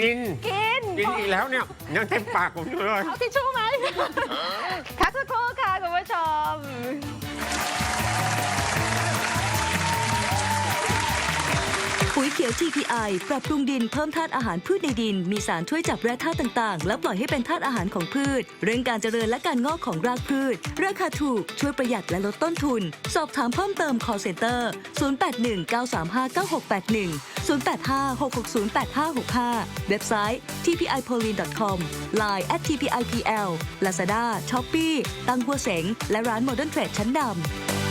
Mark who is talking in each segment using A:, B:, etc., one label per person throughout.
A: กิน
B: กิน
A: กินอีกแล้วเนี่ยยังเต็มปากผมอยู่เลย
B: เอาทิชชู่ไหม
C: ขียว TPI ปรับปรุงดินเพิ่มธาตุอาหารพืชในดิน มีสารช่วยจับแร่ธาตุต่าง ๆ และปล่อยให้เป็นธาตุอาหารของพืช เรื่องการเจริญและการงอกของรากพืช ราคาถูก ช่วยประหยัดและลดต้นทุน สอบถามเพิ่มเติม call center 0819359681 085-660-8565 เว็บไซต์ tpipolin.com line at tpipl lazada shopee ตังหัวเสงและร้าน modern trade ชั้นนำ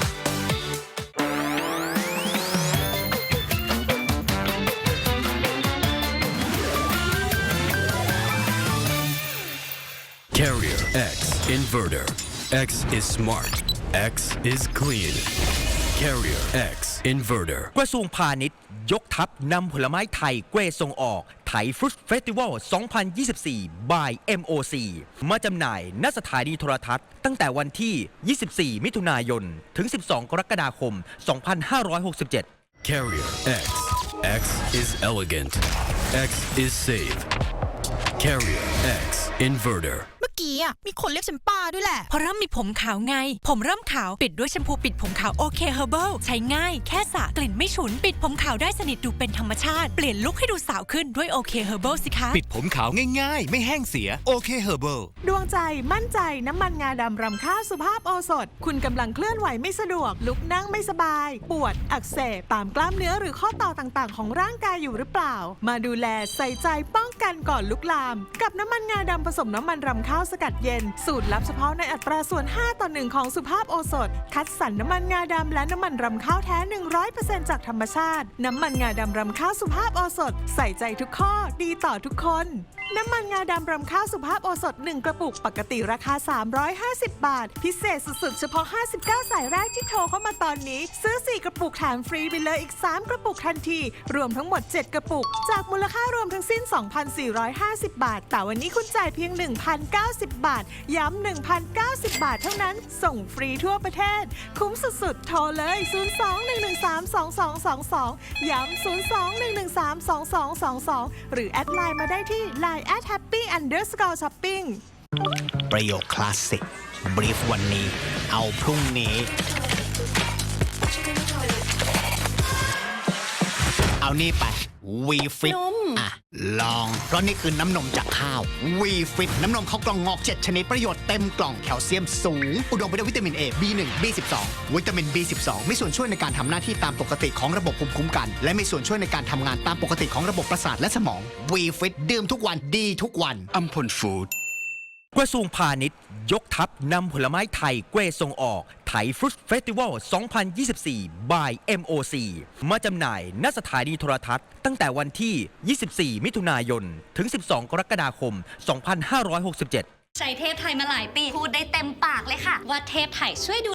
D: Carrier X Inverter. X is smart. X is clean. Carrier X Inverter.
E: กระทรวงพาณิชย์ ยกทัพนำผลไม้ไทยเกรดส่งออกไทยฟรุตเฟสติวัล 2024 by MOC มาจำหน่ายณสถานีโทรทัศน์ ตั้งแต่วันที่ 24 มิถุนายน ถึง 12 กรกฎาคม 2567
D: Carrier X. X is elegant. X is safe. Carrier X Inverter.
F: เมื่อกี้อะมีคนเรียกฉันป้าด้วยแหละ เพราะเริ่มมีผมขาวไง ผมเริ่มขาวปิดด้วยแชมพูปิดผมขาวโอเคเฮอร์เบิลใช้ง่ายแค่สระกลิ่นไม่ฉุน ปิดผมขาวได้สนิทดูเป็นธรรมชาติเปลี่ยนลุคให้ดูสาวขึ้นด้วยโอเคเฮอร์เบิลสิคะ
G: ปิดผมขาวง่ายๆ ไม่แห้งเสียโอเคเฮอร์เบิล
H: ดวงใจมั่นใจน้ำมันงาดำรำข้าวสุภาพโอสถ คุณกำลังเคลื่อนไหวไม่สะดวก ลุกนั่งไม่สบาย ปวดอักเสบตามกล้ามเนื้อหรือข้อต่อต่างๆ ของร่างกายอยู่หรือเปล่า มาดูแลใส่ใจป้องกันก่อนลุกลาม กับน้ำมันงาดำผสมน้ำมันรำข้าวสกัดเย็น สูตรลับเฉพาะในอัตราส่วน 5 ต่อ 1 ของสุภาพโอสถ คัดสรรน้ำมันงาดำและน้ำมันรำข้าวแท้ 100%จากธรรมชาติ น้ำมันงาดำรำข้าวสุภาพโอสถ ใส่ใจทุกข้อดีต่อทุกคนน้ำมันงาดำรำข้าวสุภาพโอสถ 1 กระปุกปกติราคา 350 บาท พิเศษสุดๆ เฉพาะ 59 สายแรกที่โทรเข้ามาตอนนี้ ซื้อ 4 กระปุกแถมฟรีไปเลยอีก 3 กระปุกทันที รวมทั้งหมด 7 กระปุก จากมูลค่ารวมทั้งสิ้น 2,450 บาท แต่วันนี้คุณจ่ายเพียง 1,090 บาท ย้ำ1,090 บาทเท่านั้น ส่งฟรีทั่วประเทศ คุ้มสุดๆ โทรเลย 02-113-2222 ย้ำ02-113-2222 หรือแอดไลน์มาได้ที่ไล line at happy underscore shopping
I: ประโยคคลาสสิกบรีฟวันนี้ เอาพรุ่งนี้ เอานี่ไป วีฟิต อะ ลอง เพราะนี่คือน้ำนมจากข้าว วีฟิตน้ำนมข้าวกล่องงอก 7 ชนิดประโยชน์เต็มกล่องแคลเซียมสูง อุดมไปด้วยวิตามิน A B1 B12 วิตามิน B12 มีส่วนช่วยในการทำหน้าที่ตามปกติของระบบภูมิคุ้มกัน และมีส่วนช่วยในการทำงานตามปกติของระบบประสาทและสมองวีฟิตดื่มทุกวันดีทุกวัน
G: อัมพลฟู้ด
E: กระทรวงพาณิชย์ ยกทัพนำผลไม้ไทยเกรดส่งออกไทยฟรุตเฟสติวัล 2024 by MOC มาจำหน่ายณสถานีโทรทัศน์ ตั้งแต่วันที่ 24 มิถุนายน ถึง 12 กรกฎาคม 2567
J: ใช้เทพไทยมาหลายปี พูดได้เต็มปากเลยค่ะ ว่าเทพไทยช่วยดู